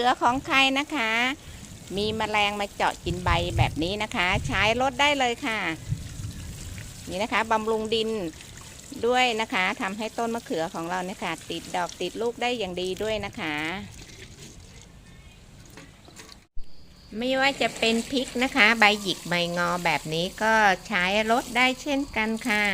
ขือของใครนะคะ มีแมลงมาเจาะกินใบแบบนี้นะคะ ใช้ลดได้เลยค่ะ นี่นะคะบำรุงดินด้วยนะคะทำให้ต้นมะเขือของเราเนี่ยค่ะ ติดดอกติดลูกได้อย่างดีด้วยนะคะ ไม่ว่าจะเป็นพริกนะคะ ใบหยิกใบงอแบบนี้ก็ใช้ลดได้เช่นกันค่ะ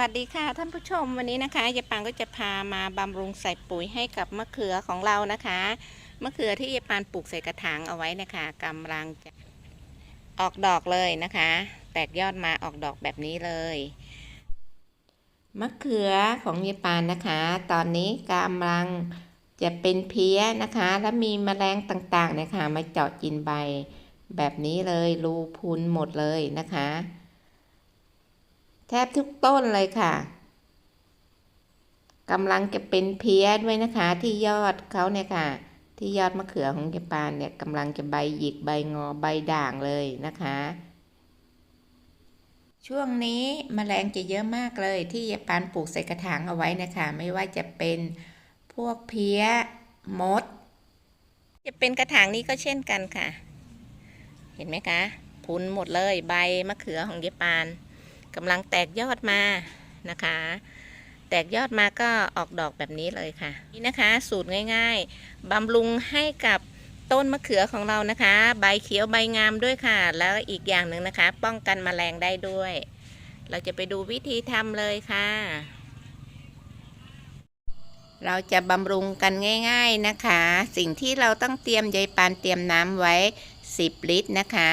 วัสดีค่ะท่านผู้ชมวันนี้นะคะยายปังก็จะพามาบำรุงใส่ปุ๋ยให้กับมะเขือของเรานะคะมะเขือที่ยายปานปลูกใส่กระถางเอาไว้นะคะกำลังจะออกดอกเลยนะคะ แตกยอดมาออกดอกแบบนี้เลยมะเขือของยายปานนะคะ ตอนนี้กำลังจะเป็นเพี้ยนะคะ และมีแมลงต่างๆนะคะมาเจาะกินใบแบบนี้เลยรูพุนหมดเลยนะคะ แทบทุกต้นเลยค่ะกำลังจะเป็นเพี้ยด้วยนะคะ ที่ยอดเขาเนี่ยค่ะ ที่ยอดมะเขือของยายปานเนี่ยกำลังจะใบหยิกใบงอใบด่างเลยนะคะ ช่วงนี้มแมลงจะเยอะมากเลย ที่ยายปานปลูกใส่กระถางเอาไว้นะคะ ไม่ว่าจะเป็นพวกเพี้ยมด จะเป็นกระถางนี้ก็เช่นกันค่ะ เห็นไหมคะพุนหมดเลยใบมะเขือของยายปาน กำลังแตกยอดมานะคะ แตกยอดมาก็ออกดอกแบบนี้เลยค่ะ นี่นะคะ สูตรง่าย ๆบำรุงให้กับต้นมะเขือของเรานะคะ ใบเขียวใบงามด้วยค่ะ แล้วอีกอย่างหนึ่งนะคะ ป้องกันแมลงได้ด้วย เราจะไปดูวิธีทำเลยค่ะ เราจะบำรุงกันง่าย ๆนะคะ สิ่งที่เราต้องเตรียมยายปานเตรียมน้ำไว้ 10 ลิตรนะคะ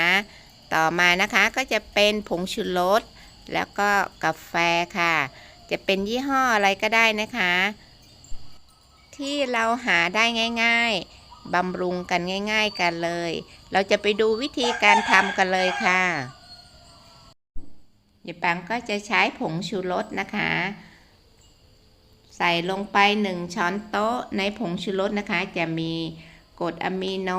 ต่อมานะคะก็จะเป็นผงชูรส แล้วก็กาแฟค่ะ จะเป็นยี่ห้ออะไรก็ได้นะคะ ที่เราหาได้ง่าย ๆบำรุงกันง่าย ๆ กันเลย เราจะไปดูวิธีการทำกันเลยค่ะยายปังก็จะใช้ผงชูรสนะคะ ใส่ลงไป 1 ช้อนโต๊ะในผงชูรสนะคะ จะมีกรดอะมิโน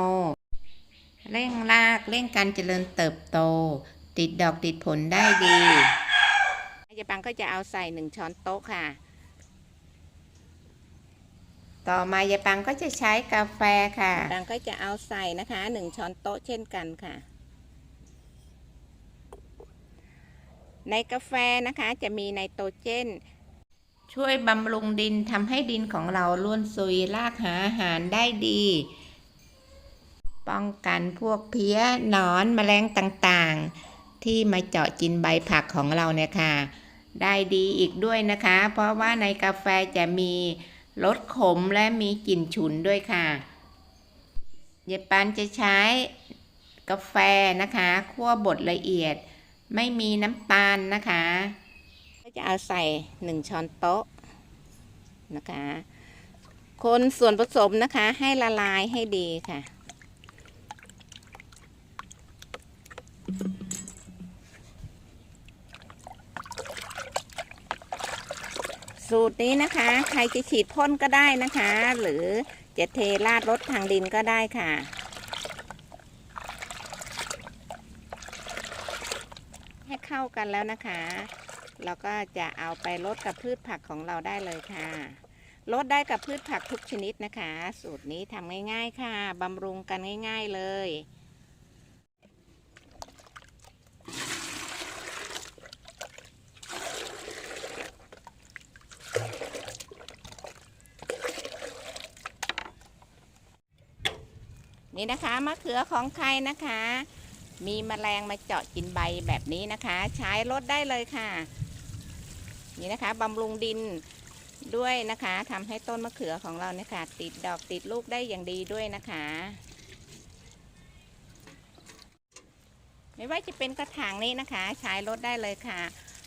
เร่งรากเร่งการเจริญเติบโต ติดดอกติดผลได้ดียายปังก็จะเอาใส่หนึ่งช้อนโต๊ะค่ะ ต่อมายายปังก็จะใช้กาแฟค่ะปังก็จะเอาใส่นะคะหนึ่งช้อนโต๊ะเช่นกันค่ะ ในกาแฟนะคะจะมีไนโตรเจน ช่วยบำรุงดินทำให้ดินของเราล้วนซุยรากหาอาหารได้ดี ป้องกันพวกเพี้ยหนอนแมลงต่างๆ ที่มาเจาะกินใบผักของเราเนี่ยค่ะ ได้ดีอีกด้วยนะคะ เพราะว่าในกาแฟจะมีรสขมและมีกลิ่นฉุนด้วยค่ะเยปันจะใช้กาแฟนะคะคั่วบดละเอียด ไม่มีน้ำตาลนะคะ ก็จะเอาใส่หนึ่งช้อนโต๊ะนะคะ คนส่วนผสมนะคะให้ละลายให้ดีค่ะ สูตรนี้นะคะ ใครจะฉีดพ่นก็ได้นะคะ หรือจะเทราดรถทางดินก็ได้ค่ะ ให้เข้ากันแล้วนะคะ เราก็จะเอาไปลดกับพืชผักของเราได้เลยค่ะลดได้กับพืชผักทุกชนิดนะคะ สูตรนี้ทำง่าย ๆ ค่ะบำรุงกันง่าย ๆ เลย นี่นะคะมะเขือของใครนะคะ มีแมลงมาเจาะกินใบแบบนี้นะคะ ใช้ลดได้เลยค่ะ นี่นะคะบำรุงดินด้วยนะคะทำให้ต้นมะเขือของเราเนี่ยค่ะ ติดดอกติดลูกได้อย่างดีด้วยนะคะ ไม่ว่าจะเป็นกระถางนี้นะคะ ใช้ลดได้เลยค่ะ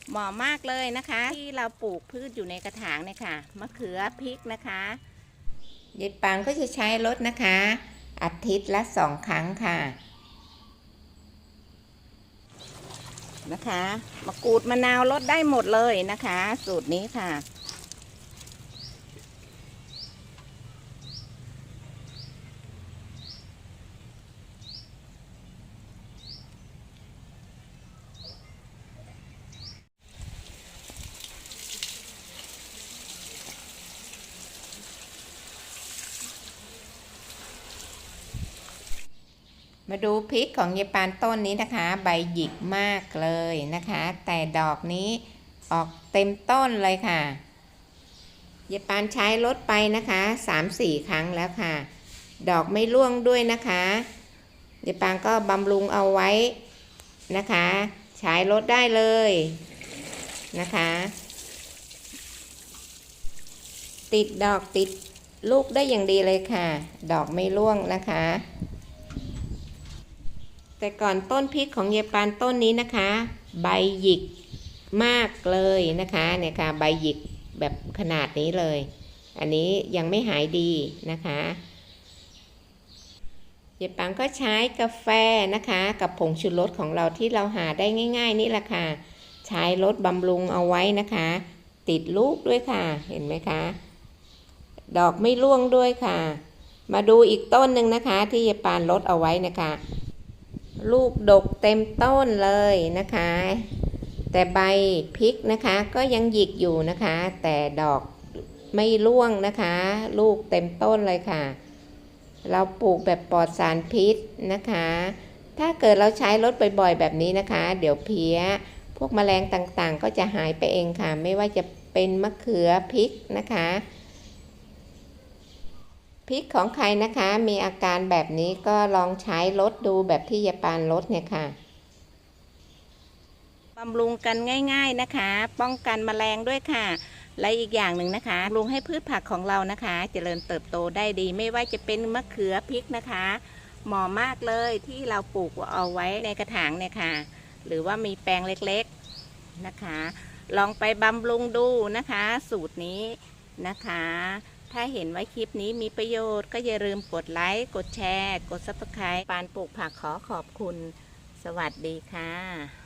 เหมาะมากเลยนะคะ ที่เราปลูกพืชอยู่ในกระถางเนี่ยค่ะมะเขือพริกนะคะเยายปางก็จะใช้ลดนะคะ อาทิตย์ละสองครั้งค่ะ นะคะมะกรูดมะนาวลดได้หมดเลยนะคะ สูตรนี้ค่ะ มาดูพริกของยายปานต้นนี้นะคะ ใบหยิกมากเลยนะคะ แต่ดอกนี้ออกเต็มต้นเลยค่ะยายปานใช้รถไปนะคะ3-4 ครั้งแล้วค่ะ ดอกไม่ร่วงด้วยนะคะยายปานก็บำรุงเอาไว้นะคะ ใช้รถได้เลยนะคะ ติดดอกติดลูกได้อย่างดีเลยค่ะ ดอกไม่ร่วงนะคะ แต่ก่อนต้นพริกของเยปานต้นนี้นะคะ ใบหยิกมากเลยนะคะเนี่ยค่ะใบหยิกแบบขนาดนี้เลย อันนี้ยังไม่หายดีนะคะเยปานก็ใช้กาแฟนะคะ กับผงชูรสของเราที่เราหาได้ง่าย ๆ นี่แหละค่ะ ใช้รสบำรุงเอาไว้นะคะ ติดลูกด้วยค่ะเห็นไหมคะ ดอกไม่ร่วงด้วยค่ะ มาดูอีกต้นหนึ่งนะคะ ที่ยายปานลดเอาไว้นะคะ ลูกดกเต็มต้นเลยนะคะ แต่ใบพริกนะคะก็ยังหยิกอยู่นะคะ แต่ดอกไม่ร่วงนะคะ ลูกเต็มต้นเลยค่ะ เราปลูกแบบปลอดสารพิษนะคะ ถ้าเกิดเราใช้รถบ่อยๆ แบบนี้นะคะ เดี๋ยวเพี้ย พวกแมลงต่างๆ ก็จะหายไปเองค่ะ ไม่ว่าจะเป็นมะเขือพริกนะคะ พริกของใครนะคะมีอาการแบบนี้ก็ลองใช้ลดดูแบบที่ยาปานลดเนี่ยค่ะบำรุงกันง่าย ๆนะคะ ป้องกันแมลงด้วยค่ะ และอีกอย่างหนึ่งนะคะบำรุงให้พืชผักของเรานะคะ เจริญเติบโตได้ดี ไม่ว่าจะเป็นมะเขือพริกนะคะเหมาะมากเลยที่เราปลูกเอาไว้ในกระถางเนี่ยค่ะ หรือว่ามีแปลงเล็กๆนะคะ ลองไปบำรุงดูนะคะ สูตรนี้นะคะ ถ้าเห็นว่าคลิปนี้มีประโยชน์ก็อย่าลืมกดไลค์ กดแชร์ กดซับสไคร b ์ปานปลูกผักขอขอบคุณ สวัสดีค่ะ